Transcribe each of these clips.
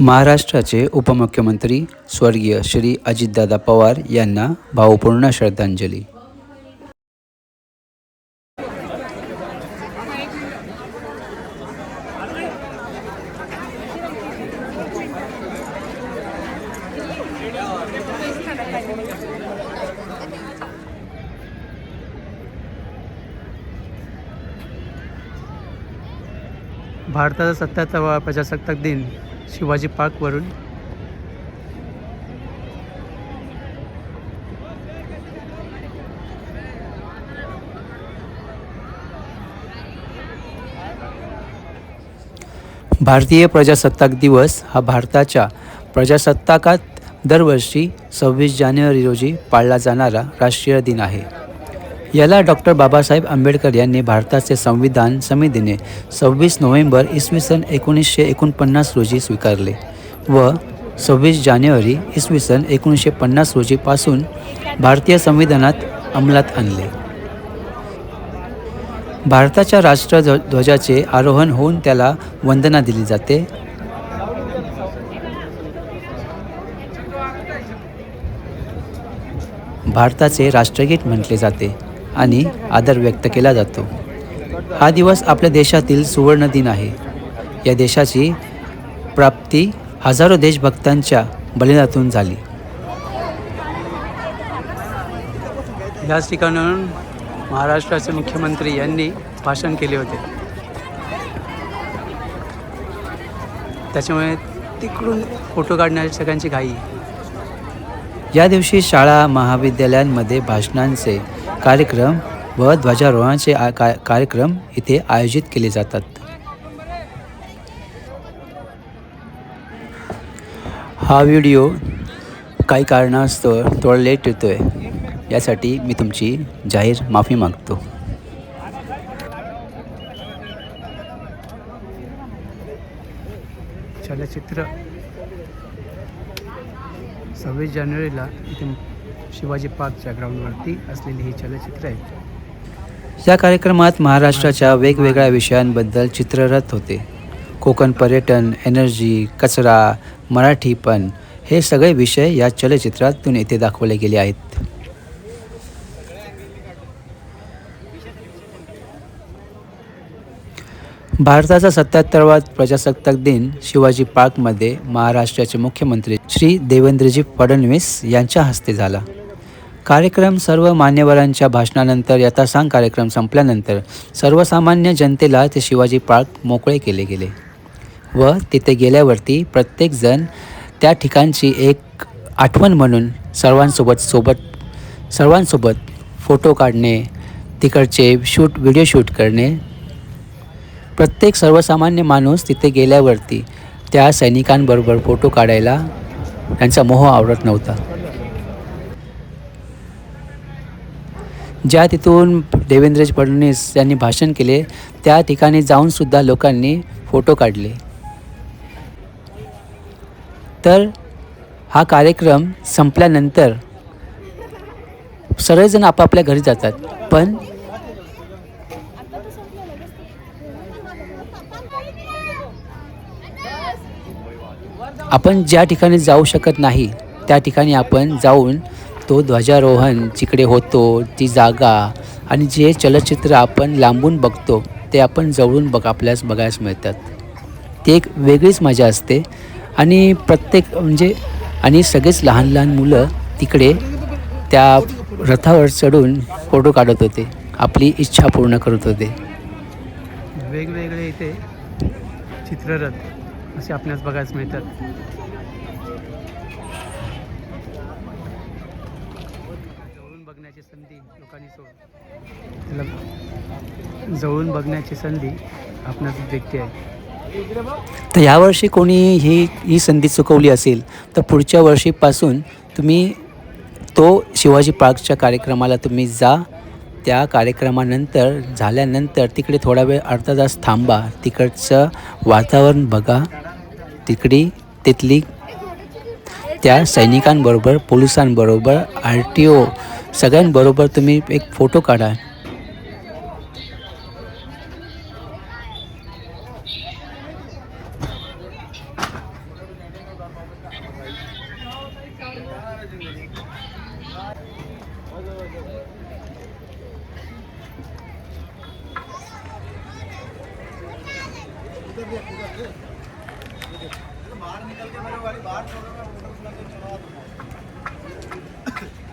महाराष्ट्राचे उपमुख्यमंत्री स्वर्गीय श्री अजितदादा पवार यांना भावपूर्ण श्रद्धांजली. भारताचा सत्याहत्तरावा प्रजासत्ताक दिन शिवाजी पार्कवरून. भारतीय प्रजासत्ताक दिवस हा भारताच्या प्रजासत्ताकात दरवर्षी सव्वीस जानेवारी रोजी पाळला जाणारा राष्ट्रीय दिन आहे. याला डॉक्टर बाबासाहेब आंबेडकर यांनी भारताचे संविधान समितीने सव्वीस नोव्हेंबर इसवी सन एकोणीसशे एकोणपन्नास रोजी स्वीकारले व सव्वीस जानेवारी इसवी सन एकोणीसशे पन्नास रोजीपासून भारतीय संविधानात अंमलात आणले. भारताच्या राष्ट्रध्वजाचे आरोहण होऊन त्याला वंदना दिली जाते. भारताचे राष्ट्रगीत म्हटले जाते. आणि आदर व्यक्त केला जातो. हा दिवस आपल्या देशातील सुवर्ण दिन आहे. या देशाची प्राप्ती हजारो देशभक्तांच्या बलिदानातून झाली. याच ठिकाणाहून महाराष्ट्राचे मुख्यमंत्री यांनी भाषण केले होते. त्याच्यामुळे तिकडून फोटो काढण्याची सगळ्यांची घाई. या दिवशी शाळा महाविद्यालयांमध्ये भाषणांचे कार्यक्रम व ध्वजारोहणाचे आ- का कार्यक्रम इथे आयोजित केले जातात. हा व्हिडिओ काही कारणास्तव थोडा लेट येतो आहे यासाठी मी तुमची जाहीर माफी मागतो. चलचित्र सव्वीस जानेवारीला इथे शिवाजी पार्कच्या ग्राउंडवरती असलेले ही चलचित्र आहे. या कार्यक्रमात महाराष्ट्राच्या वेगवेगळ्या विषयांबद्दल चित्ररथ होते. कोकण पर्यटन एनर्जी कचरा मराठीपण हे सगळे विषय या चलचित्रातून येथे दाखवले गेले आहेत. भारताचा सत्याहत्तरवा प्रजासत्ताक दिन शिवाजी पार्कमध्ये महाराष्ट्राचे मुख्यमंत्री श्री देवेंद्रजी फडणवीस यांच्या हस्ते झाला. कार्यक्रम सर्व मान्यवरांच्या भाषणानंतर यथासांग कार्यक्रम संपल्यानंतर सर्वसामान्य जनतेला ते शिवाजी पार्क मोकळे केले गेले व तिथे गेल्यावरती प्रत्येकजण त्या ठिकाणची एक आठवण म्हणून सर्वांसोबत सोबत सर्वांसोबत फोटो काढणे तिकडचे शूट व्हिडिओ शूट करणे. प्रत्येक सर्वसामान्य माणूस तिथे गेल्यावरती त्या सैनिकांबरोबर फोटो काढायला त्यांचा मोह आवडत नव्हता. ज्या तिथून देवेंद्र फडणवीस यांनी भाषण केले त्या ठिकाणी जाऊनसुद्धा लोकांनी फोटो काढले. तर हा कार्यक्रम संपल्यानंतर सर्वजण आपापल्या घरी जातात पण आपण ज्या ठिकाणी जाऊ शकत नाही त्या ठिकाणी आपण जाऊन तो ध्वजारोहण जिकडे होतो ती जागा आणि जे चलचित्र आपण लांबून बघतो ते आपण जवळून बघ आपल्यास बघायला मिळतात. ती एक वेगळीच मजा असते. आणि प्रत्येक म्हणजे आणि सगळेच लहान लहान मुलं तिकडे त्या रथावर चढून फोटो काढत होते. आपली इच्छा पूर्ण करत होते. वेगवेगळे इथे चित्ररथ असे आपल्यास बघायला मिळतात जवळून बघण्याची संधी लोकांनी सोड त्याला जवळून बघण्याची संधी आपणास व्यक्ती आहे. तर यावर्षी कोणी ही ही संधी चुकवली असेल तर पुढच्या वर्षीपासून तुम्ही तो शिवाजी पार्कच्या कार्यक्रमाला तुम्ही जा. त्या कार्यक्रमानंतर झाल्यानंतर तिकडे थोडा वेळ अर्धा तास थांबा. तिकडचं वातावरण बघा. तिकडी तिथली त्या सैनिकांबरोबर पोलिसांबरोबर आर टी ओ सगळ्यांबरोबर तुम्ही एक फ़ोटो काढा बाहर निकल के मेरे वाली बाहर मैं चला दूँगा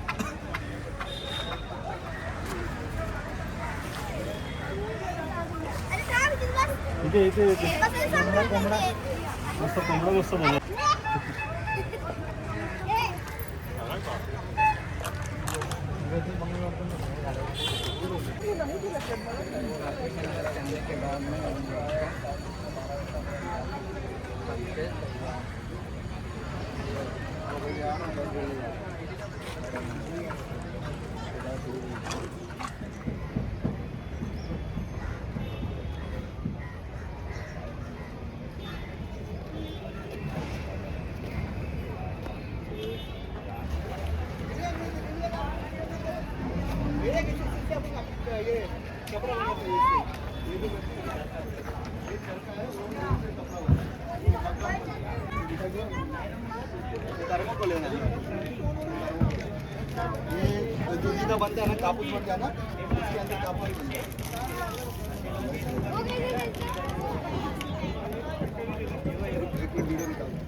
इथे इथे कोंबडा मस्त कोंबडा मस्त बनव जो जितना बनता है ना कापूस बन जाना उसके अंदर एक मिनट. वीडियो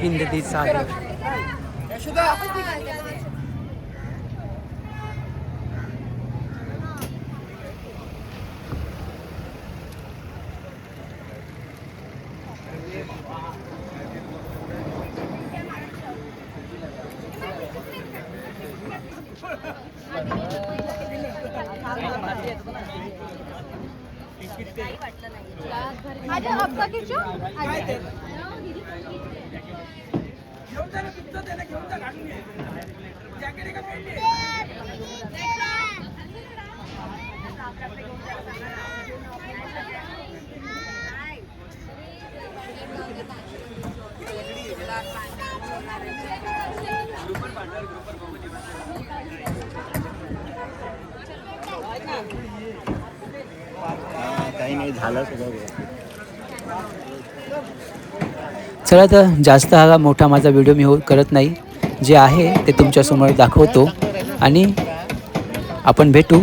हिंदी सागर आजा हप्ता किचो काही नाही झालं सगळं चला तर जास्त हा मोठा माझा व्हिडिओ मी हो करत नाही. जे आहे ते तुमच्यासमोर दाखवतो. आणि आपण भेटू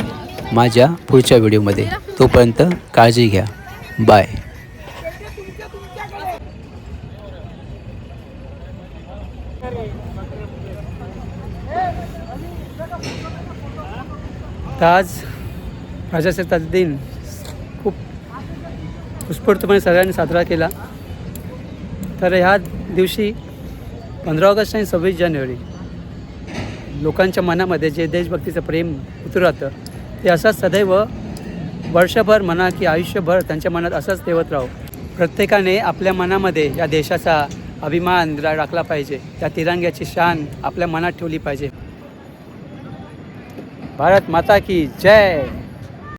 माझ्या पुढच्या व्हिडिओमध्ये. तोपर्यंत काळजी घ्या. बाय. आज प्रजासत्ताक दिन. उत्स्फूर्तपणे सगळ्यांनी साजरा केला. तर ह्या दिवशी पंधरा ऑगस्ट आणि सव्वीस जानेवारी लोकांच्या मनामध्ये जे देशभक्तीचं प्रेम उतरवतं ते असंच सदैव वर्षभर म्हणा की आयुष्यभर त्यांच्या मनात असंच ठेवत राहो. प्रत्येकाने आपल्या मनामध्ये या देशाचा अभिमान राखला पाहिजे. त्या तिरंग्याची शान आपल्या मनात ठेवली पाहिजे. भारत माता की जय!